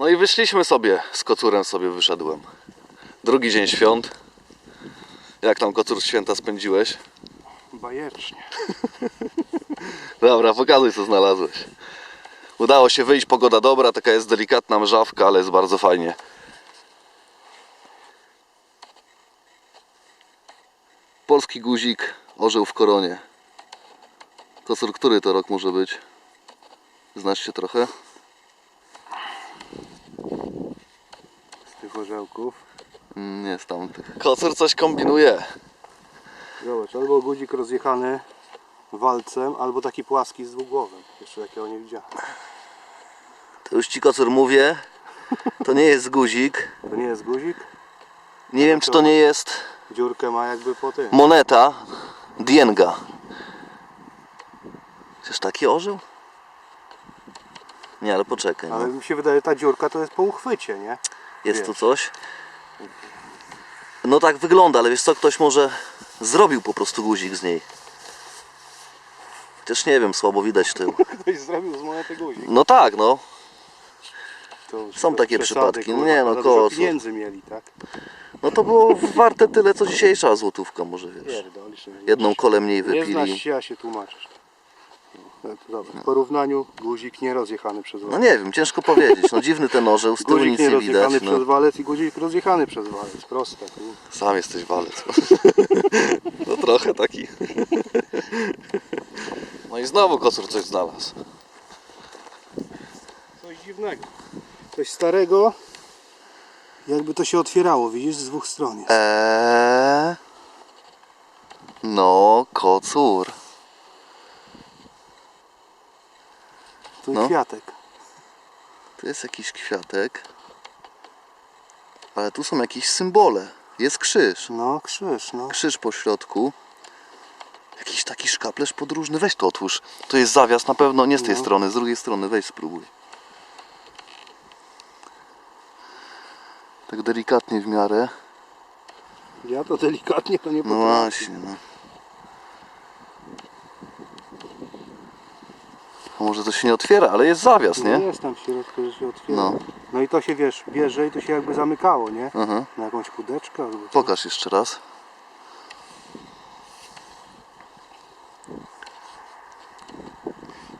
No i wyszliśmy sobie, z kocurem sobie wyszedłem. Drugi dzień świąt. Jak tam kocur święta spędziłeś? Bajecznie. Dobra, pokazuj co znalazłeś. Udało się wyjść, pogoda dobra, taka jest delikatna mrzawka, ale jest bardzo fajnie. Polski guzik, orzeł w koronie. Kocur, który to rok może być? Znasz się trochę? Tych orzełków. Mm, Nie z tamtych. Kocur coś kombinuje. Zobacz, albo guzik rozjechany walcem, albo taki płaski z dwugłowym. Jeszcze jakiego nie widziałem. To już ci kocur mówię. To nie jest guzik. To nie jest guzik. Nie wiem czy to nie jest Dziurkę ma jakby po tym. moneta Dienga. Czyż taki orzeł? Nie, ale poczekaj. Ale No. mi się wydaje, ta dziurka to jest po uchwycie, nie? Jest tu coś. No tak wygląda, ale wiesz co, ktoś może zrobił po prostu guzik z niej. Też nie wiem, słabo widać tył. Ktoś zrobił z monety guzik. No tak, no. Są takie przypadki. kurwa, Nie no, kocu. pieniędzy mieli, tak? No to było warte tyle, co dzisiejsza złotówka, może wiesz. Pierdolisz, nie Jedną kolę mniej Nie znasz wypili. się, a się tłumaczysz. No. W porównaniu guzik nie rozjechany przez No walec. nie wiem, ciężko powiedzieć. No dziwny ten orzeł, z tyłu Guzik nic nie widać. rozjechany No. przez walec i guzik rozjechany przez walec. Proste. kurwa. Sam jesteś walec. No trochę taki. No i znowu kocur coś znalazł. Coś dziwnego. Coś starego. Jakby to się otwierało, widzisz, z dwóch stron jest. Eee. No, kocur. Tu no. kwiatek. Tu jest jakiś kwiatek. Ale tu są jakieś symbole. Jest krzyż. No, krzyż, no. Krzyż po środku. Jakiś taki szkaplerz podróżny. Weź to otwórz. To jest zawias na pewno nie z tej No. strony, z drugiej strony. Weź spróbuj. Tak delikatnie w miarę. Ja to delikatnie to nie No potrafię. właśnie, no. Może to się nie otwiera, ale jest zawias, No nie? jest tam w środku, że się otwiera. No. No. i to się, wiesz, bierze i to się jakby zamykało, nie? Aha. Na jakąś kudeczkę albo coś. Pokaż jeszcze raz.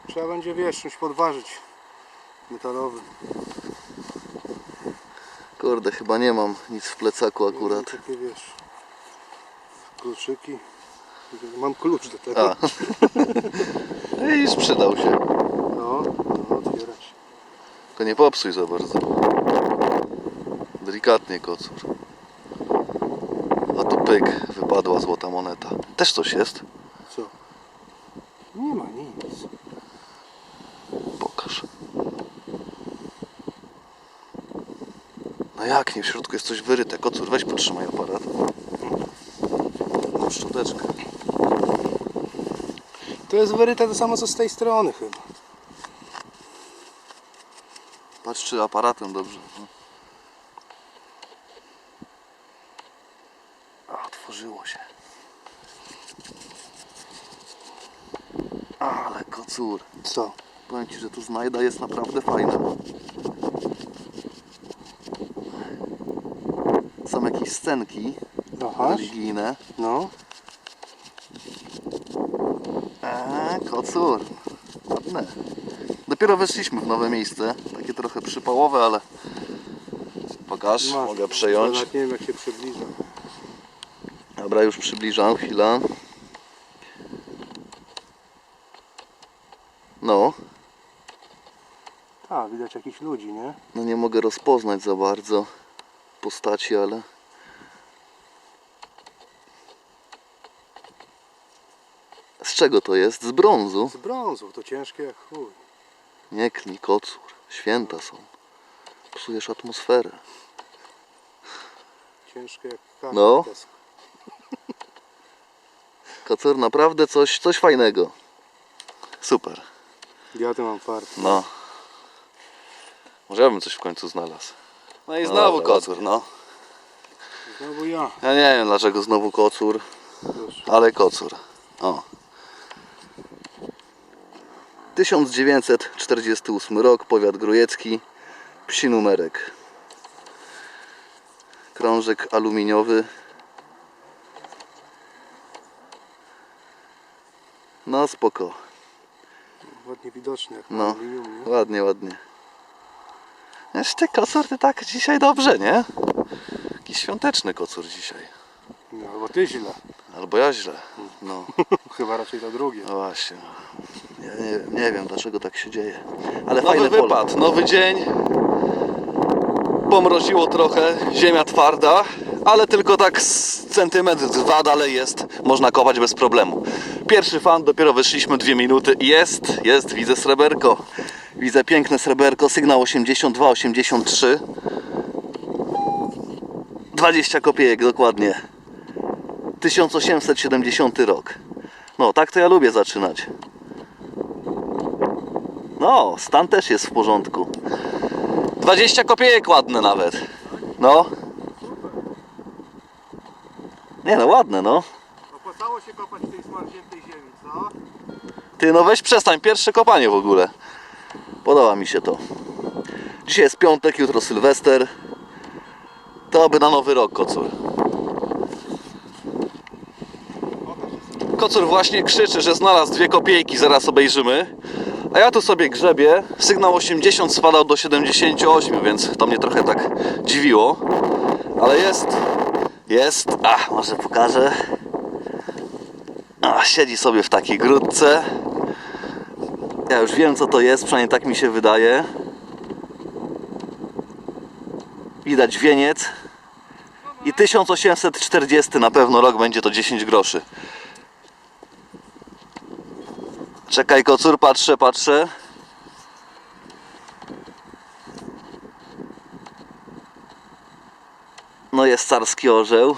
Trzeba będzie, wiesz, czymś podważyć. Metalowym. Kurde, chyba nie mam nic w plecaku akurat. Takie, wiesz, kluczyki. Mam klucz do tego. A. Iż przydał się. No, no, otwierać. Tylko nie popsuj za bardzo. Delikatnie kocur. A tu pyk, wypadła złota moneta. Też coś jest? Co? Nie ma nic. Pokaż. No jak nie? W środku jest coś wyryte. Kocur, weź potrzymaj aparat. Szczoteczkę. To jest wyryte to samo co z tej strony chyba. Patrz czy aparatem dobrze. No. A, otworzyło się. Ale kocur. Co? Powiem Ci, że tu znajda jest naprawdę fajna. Są jakieś scenki Aha, religijne. no. Eee, kocur. Ładne. Dopiero weszliśmy w nowe miejsce. Takie trochę przypałowe, ale... Pokaż, Masz. mogę przejąć. Nawet nie wiem jak się przybliża. Dobra, już przybliżam, chwila. No, Tak, widać jakichś ludzi, nie? no nie mogę rozpoznać za bardzo postaci, ale... czego to jest? Z brązu? Z brązu, to ciężkie jak chuj. Nie klnij, kocur. Święta są. Psujesz atmosferę. Ciężkie jak kamień. No. Kocur, naprawdę coś, coś fajnego. Super. Ja to mam fart. No. Może ja bym coś w końcu znalazł. No i znowu dobra, kocur, no. Znowu ja. Ja nie wiem dlaczego znowu kocur, Proszę. ale kocur. O. 1948 rok, powiat grujecki, Psi numerek. Krążek aluminiowy. No spoko. Ładnie widoczny jak No. aluminium, nie? Ładnie, ładnie. Jeszcze kocur ty tak dzisiaj dobrze, nie? Jakiś świąteczny kocur dzisiaj. No, albo ty źle. Albo ja źle. No, Chyba raczej to drugie. no właśnie. Nie, wiem- nie wiem dlaczego tak się dzieje. Ale Nowy fajny pole. wypad, nowy dzień. Pomroziło trochę, ziemia twarda, ale tylko tak z centymetr, dwa dalej jest, można kopać bez problemu. Pierwszy fan, dopiero wyszliśmy dwie minuty. Jest, jest, widzę sreberko. Widzę piękne sreberko, sygnał 82, 83. 20 kopiejek dokładnie. 1870 rok. No, tak to ja lubię zaczynać. No, stan też jest w porządku. 20 kopiejek ładne nawet. No. Nie no, ładne no. Opłacało się kopać w tej smarzniętej ziemi, co? Ty no weź przestań, pierwsze kopanie w ogóle. Podoba mi się to. Dzisiaj jest piątek, jutro Sylwester. To by na nowy rok kocur. Kocur właśnie krzyczy, że znalazł dwie kopiejki, zaraz obejrzymy. A ja tu sobie grzebię. Sygnał 80 spadał do 78, więc to mnie trochę tak dziwiło. Ale jest, jest. A, może pokażę. A, siedzi sobie w takiej grudce. Ja już wiem co to jest, przynajmniej tak mi się wydaje. Widać wieniec. I 1840 na pewno rok będzie to 10 groszy. Czekaj kocur, patrzę, patrzę. No jest carski orzeł.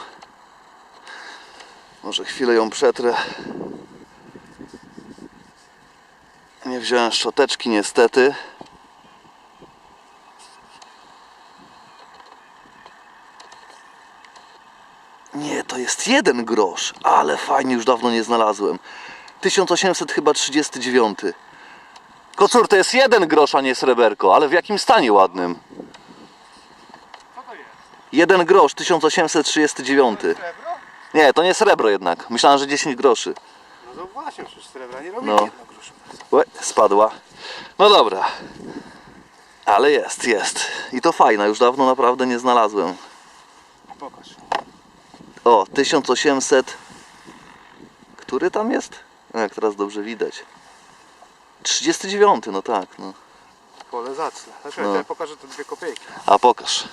Może chwilę ją przetrę. Nie wziąłem szczoteczki niestety. Nie, to jest jeden grosz, ale fajnie, już dawno nie znalazłem. 1800 chyba 39. Kocur, to jest jeden grosz, a nie sreberko, ale w jakim stanie ładnym? Co to jest? Jeden grosz, 1839. Srebro? Nie, to nie srebro jednak. Myślałem, że 10 groszy. No to właśnie, przecież srebra nie robi No. Łe, spadła. No dobra. Ale jest, jest. I to fajna, już dawno naprawdę nie znalazłem. Pokaż. O, 1800. Który tam jest? Jak teraz dobrze widać. 39, no tak, no. Pole zacne. Znaczy, No. ja pokażę te dwie kopiejki. A pokaż.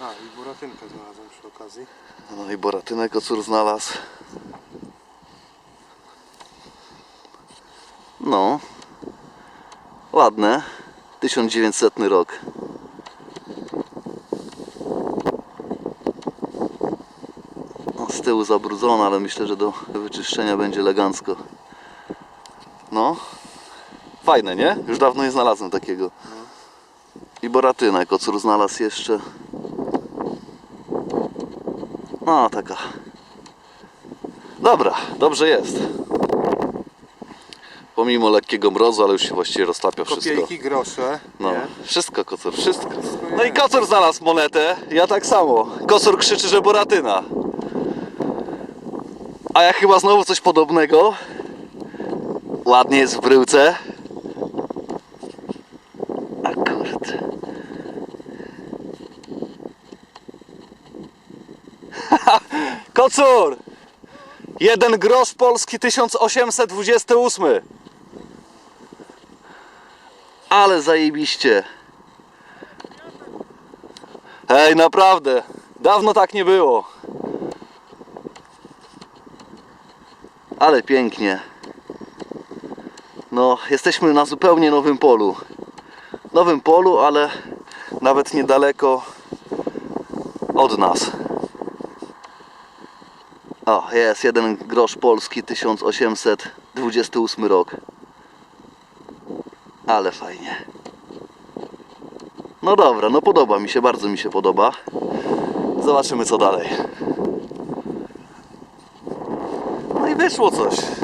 A, i buratynkę znalazłem przy okazji. No i Boratynek kocur znalazł. No. Ładne. 1900 rok. No, z tyłu zabrudzona, ale myślę, że do wyczyszczenia będzie elegancko. No. Fajne, nie? Już dawno nie znalazłem takiego. I Boratynek kocur znalazł jeszcze. No, taka. Dobra, dobrze jest. Pomimo lekkiego mrozu, ale już się właściwie roztapia wszystko. Kopiejki, grosze. No, Nie? wszystko, kocur, wszystko. No i kocur znalazł monetę, ja tak samo. Kocur krzyczy, że Boratyna. A ja chyba znowu coś podobnego. Ładnie jest w bryłce. A kurde. Kocur! Jeden grosz polski 1828. Ale zajebiście. Hej, naprawdę. Dawno tak nie było. Ale pięknie. No, jesteśmy na zupełnie nowym polu. Nowym polu, ale nawet niedaleko od nas. O, jest jeden grosz polski 1828 rok. Ale fajnie. No dobra, no podoba mi się, bardzo mi się podoba. Zobaczymy co dalej. No i wyszło coś.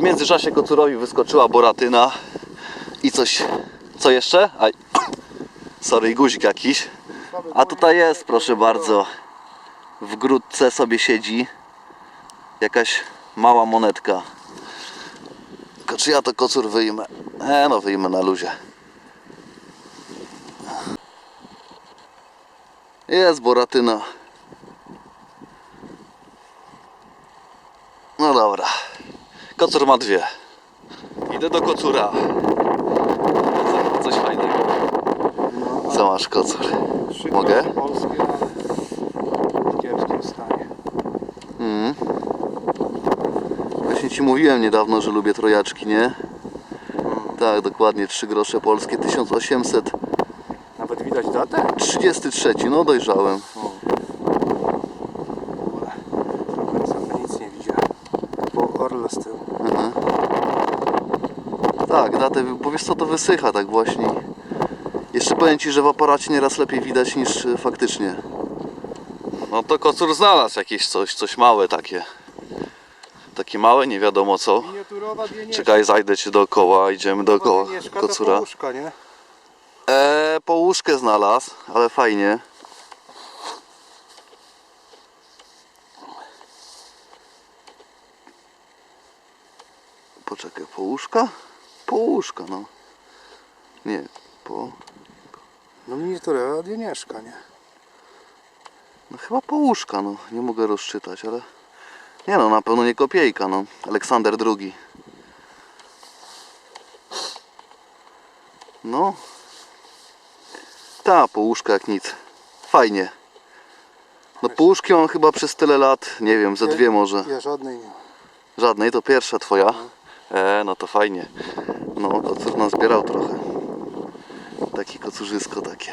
W międzyczasie kocurowi wyskoczyła boratyna i coś. Co jeszcze? Aj. Sorry, guzik jakiś. A tutaj jest, proszę bardzo. W grudce sobie siedzi jakaś mała monetka. Tylko czy ja to kocur wyjmę? E no wyjmę na luzie. Jest boratyna. No dobra. Kocur ma dwie. Idę do kocura. Co- Coś fajnego. No, Co masz kocur? Trzy Mogę? kroki polskie, ale w kiepskim stanie. Mm. Właśnie ci mówiłem niedawno, że lubię trojaczki, nie? Tak, dokładnie, 3 grosze polskie, 1833, Nawet widać datę? no dojrzałem. Trochę trochę nic nie widziałem. Po orle z tyłu. Aha. Bo wiesz co, to wysycha tak właśnie. Jeszcze powiem Ci, że w aparacie nieraz lepiej widać niż e, faktycznie. No to kocur znalazł jakieś coś, coś małe takie. Takie małe, nie wiadomo co. Miniaturowa. Czekaj, zajdę ci dookoła, idziemy dookoła Dienieszka to kocura. połuszka, nie? Eee, połóżkę znalazł, ale fajnie. Poczekaj, połóżka? Połóżka, no. Nie, po... No miniaturowa Dienieszka, nie? No chyba połóżka, no. Nie mogę rozczytać, ale... Nie no, na pewno nie kopiejka, no. Aleksander II. No. Ta, połóżka jak nic. Fajnie. No połóżki mam chyba przez tyle lat, nie wiem, ze dwie może. Ja żadnej nie mam. Żadnej, to pierwsza twoja. E, no to fajnie. No, kocur nas zbierał trochę. Taki kocurzysko takie.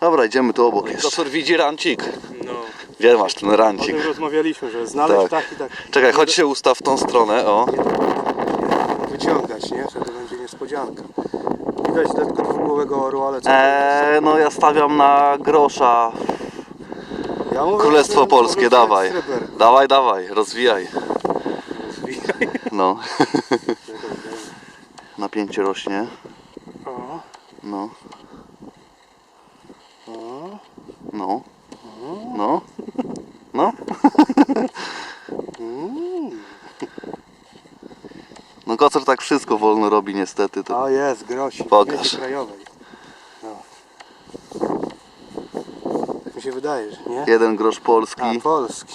Dobra, idziemy tu obok jeszcze. Kocur widzi rancik. No. Gdzie masz ten O rancik? tym rozmawialiśmy, że znaleźć Tak. tak i tak. Czekaj, chodź się ustaw w tą stronę, o. Wyciągać, nie? Że to będzie niespodzianka. Widać tylko dwugłowego orła, ale co? E, no ja stawiam na grosza. ja mówię, Królestwo że Polskie, może dawaj. być sreber. Dawaj, dawaj, rozwijaj. Zwijaj. No. Napięcie rośnie. O, No, o. no. No. No. No kocur tak wszystko wolno robi niestety. To... O jest, grosik. Pokaż. Krajowej. No. Tak mi się wydaje, że nie? Jeden grosz A, polski, polski.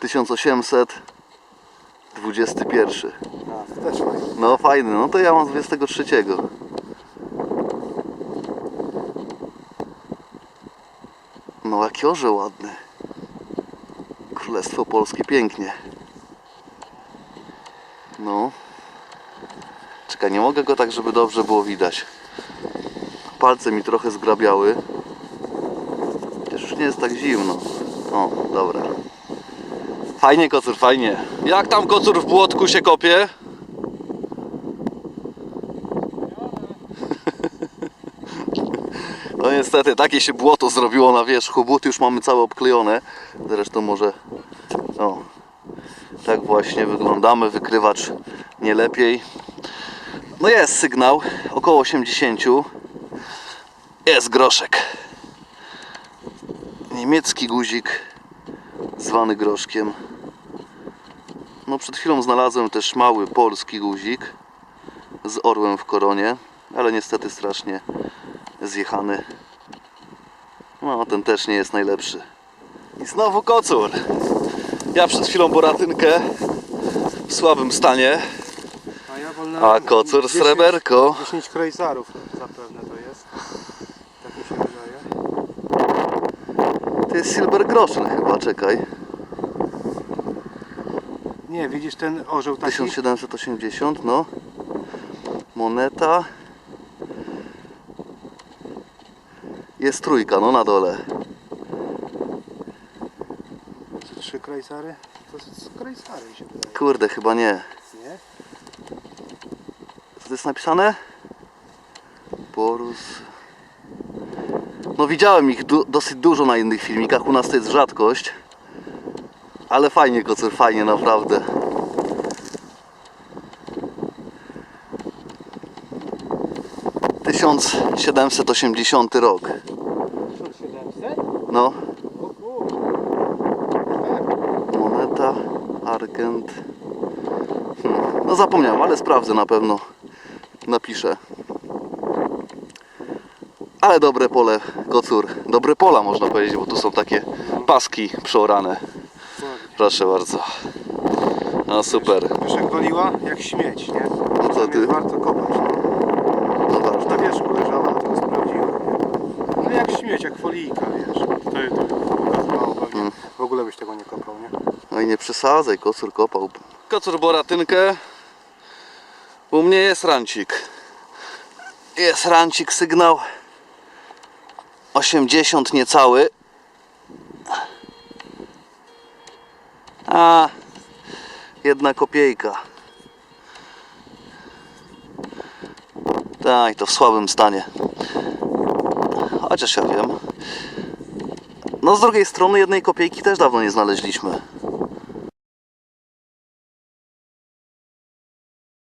1821. Też. No fajny, no to ja mam z 23. No jaki orzeł ładny. Królestwo Polskie pięknie. No. Czekaj, nie mogę go tak, żeby dobrze było widać. Palce mi trochę zgrabiały. Chociaż już nie jest tak zimno. O, dobra. Fajnie kocur, fajnie. Jak tam kocur w błotku się kopie? Niestety, takie się błoto zrobiło na wierzchu. Buty już mamy całe obklejone. Zresztą może... O, tak właśnie wyglądamy. Wykrywacz nie lepiej. No jest sygnał, około 80. Jest groszek. Niemiecki guzik, zwany groszkiem. No przed chwilą znalazłem też mały polski guzik z orłem w koronie, ale niestety strasznie zjechany. No, ten też nie jest najlepszy. I znowu kocur. Ja przed chwilą boratynkę w słabym stanie. A ja wolnałem A kocur 10 sreberko. 10 krajzarów zapewne to jest. Tak mi się wydaje. To jest silver groschen chyba, czekaj. Nie, widzisz ten orzeł taki? 1780, no. Moneta. Jest trójka, no na dole. Czy Trzy krajzary? To jest krajzary mi się wydaje. Kurde, chyba nie. Nie? Co to jest napisane? Porus. No widziałem ich du- dosyć dużo na innych filmikach, u nas to jest rzadkość. Ale fajnie kocur, fajnie naprawdę. 1780 rok. 1700? No, O kurde. moneta, argent. Hmm. No zapomniałem, ale sprawdzę na pewno. Napiszę. Ale dobre pole, kocur. Dobre pola można powiedzieć, bo tu są takie paski przeorane. Proszę bardzo. No super. Wiesz jak waliła? Jak śmieć, nie? No co ty? jest warto kopać. No tak. Na wierzchu leżała, tylko sprawdziłem. No jak śmieć, jak folijka, wiesz. To, to pokazywało pewnie. Mm. W ogóle byś tego nie kopał, nie? No i nie przesadzaj, kocur kopał. Kocur boratynkę. U mnie jest rancik. Jest rancik sygnał 80 niecały. A jedna kopiejka. Tak, to w słabym stanie. Chociaż ja wiem. No z drugiej strony jednej kopiejki też dawno nie znaleźliśmy.